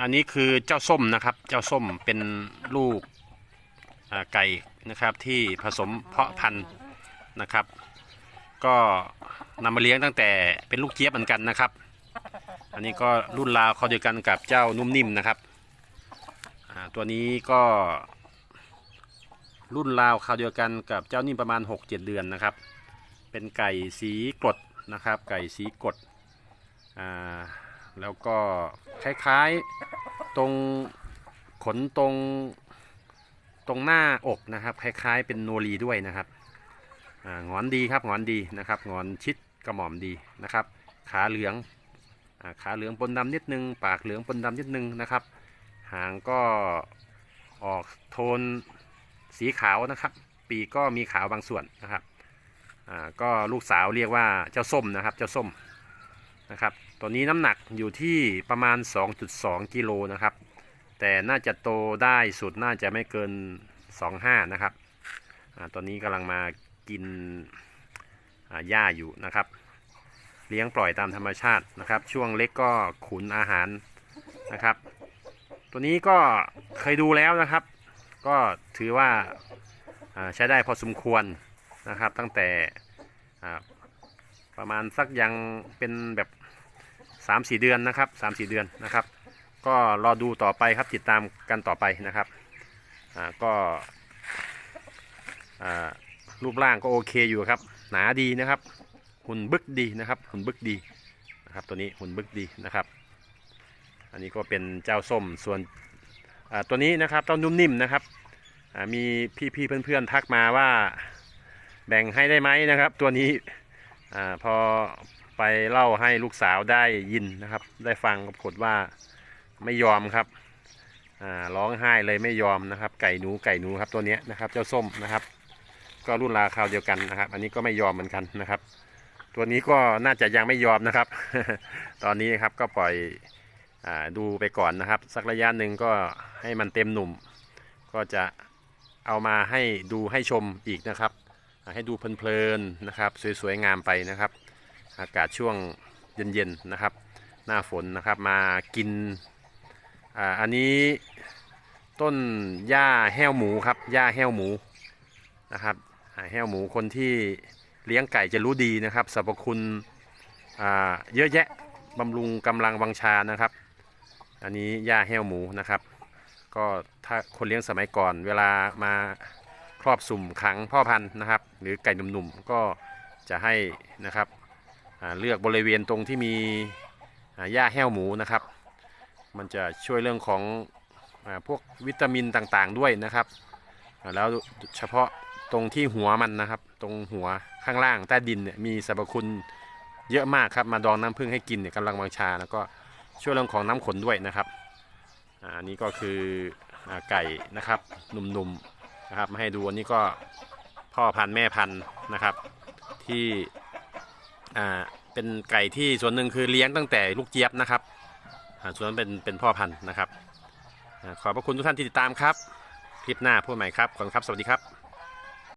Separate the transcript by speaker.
Speaker 1: อันนี้คือเจ้าส้มนะครับ เจ้าส้มเป็นลูกไก่นะครับที่ผสมเพาะพันธุ์นะครับ ก็นำมาเลี้ยงตั้งแต่เป็นลูกเจี๊ยบเหมือนกันนะครับ อันนี้ก็รุ่นราวเขาเดียวกันกับเจ้านุ่มนิ่มนะครับตัวนี้ก็รุ่นราวเขาเดียวกันกับเจ้านิ่มประมาณ 6-7 เดือนนะครับ เป็นไก่สีกรดนะครับ ไก่สีกรดอ่า แล้วก็คล้ายๆตรงขนตรงตรงหน้าอกนะครับ คล้ายๆเป็นโนรีด้วยนะครับอ่างอนดีครับงอนดีนะครับงอนชิดกระหม่อมดีนะครับ ขาเหลืองขาเหลืองปนดำนิดนึง ปากเหลืองปนดำนิดนึงนะครับ หางก็ออกโทนสีขาวนะครับ ปีกก็มีขาวบางส่วนนะครับก็ลูกสาวเรียกว่าเจ้าส้มนะครับ เจ้าส้ม นะครับตัวนี้น้ำหนักอยู่ที่ประมาณ 2.2 กิโลนะครับ แต่น่าจะโตได้สุดน่าจะไม่เกิน 25 นะครับอตัวนี้กำลังมากินหญ้าอยู่นะครับ เลี้ยงปล่อยตามธรรมชาตินะครับ ช่วงเล็กก็ขุนอาหารนะครับ ตัวนี้ก็เคยดูแล้วนะครับ ก็ถือว่าใช้ได้พอสมควรนะครับ ตั้งแต่ประมาณสักยังเป็นแบบ 3-4เดือนนะครับ3-4เดือนนะครับ ก็รอดูต่อไปครับติดตามกันต่อไปนะครับอ่าก็อ่ารูปร่างก็โอเคอยู่ครับ หนาดีนะครับ หุ่นบึกดีนะครับ หุ่นบึกดีนะครับ ตัวนี้หุ่นบึกดีนะครับ อันนี้ก็เป็นเจ้าส้มส่วนตัวนี้นะครับเต้านุ่มนิ่มนะครับมีพี่ๆเพื่อนๆทักมาว่าแบ่งให้ได้ไหมนะครับ ตัวนี้ อาพอไปเล่าให้ลูกสาวได้ยินนะครับ ได้ฟังปรากฏว่าไม่ยอมครับอ่าร้องไห้เลยไม่ยอมนะครับ ไก่หนูไก่หนูครับตัวเนี้ยนะครับ เจ้าส้มนะครับ ก็รุ่นราคราวเดียวกันนะครับ อันนี้ก็ไม่ยอมเหมือนกันนะครับ ตัวนี้ก็น่าจะยังไม่ยอมนะครับ ตอนนี้นะครับก็ปล่อยอดูไปก่อนนะครับ สักระยะหนึ่งก็ให้มันเต็มหนุ่ม ก็จะเอามาให้ดูให้ชมอีกนะครับ ให้ดูเพลินๆนะครับ สวยๆงามไปนะครับ อากาศช่วงเย็นๆนะครับ หน้าฝนนะครับมากินอ่าอันนี้ต้นหญ้าแห้วหมูครับหญ้าแห้วหมูนะครับแห้วหมูคนที่เลี้ยงไก่จะรู้ดีนะครับสรรพคุณอ่าเยอะแยะบำรุงกำลังวังชานะครับ อันนี้หญ้าแห้วหมูนะครับ ก็ถ้าคนเลี้ยงสมัยก่อนเวลามา รอบสุ่มขังพ่อพันธุ์นะครับ หรือไก่หนุ่มๆก็จะให้นะครับเลือกบริเวณตรงที่มีอ่าหญ้าแห้วหมูนะครับ มันจะช่วยเรื่องของอพวกวิตามินต่างๆด้วยนะครับ แล้วเฉพาะตรงที่หัวมันนะครับ ตรงหัวข้างล่างใต้ดินเนี่ยมีสรรพคุณเยอะมากครับมาดองน้ำผึ้งให้กินเนี่ยกำลังวังชา แล้วก็ช่วยเรื่องของน้ำขนด้วยนะครับอันนี้ก็คืออไก่นะครับหนุ่มๆ นะครับมาให้ดูอันนี้ก็พ่อพันธุ์แม่พันธุ์นะครับ ที่อ่าเป็นไก่ที่ส่วนหนึ่งคือเลี้ยงตั้งแต่ลูกเจี๊ยบนะครับส่วนนั้นเป็นเป็นพ่อพันธุ์นะครับอขอบพระคุณทุกท่านที่ติดตามครับ คลิปหน้าพูดใหม่ครับขอบคุณครับ สวัสดีครับ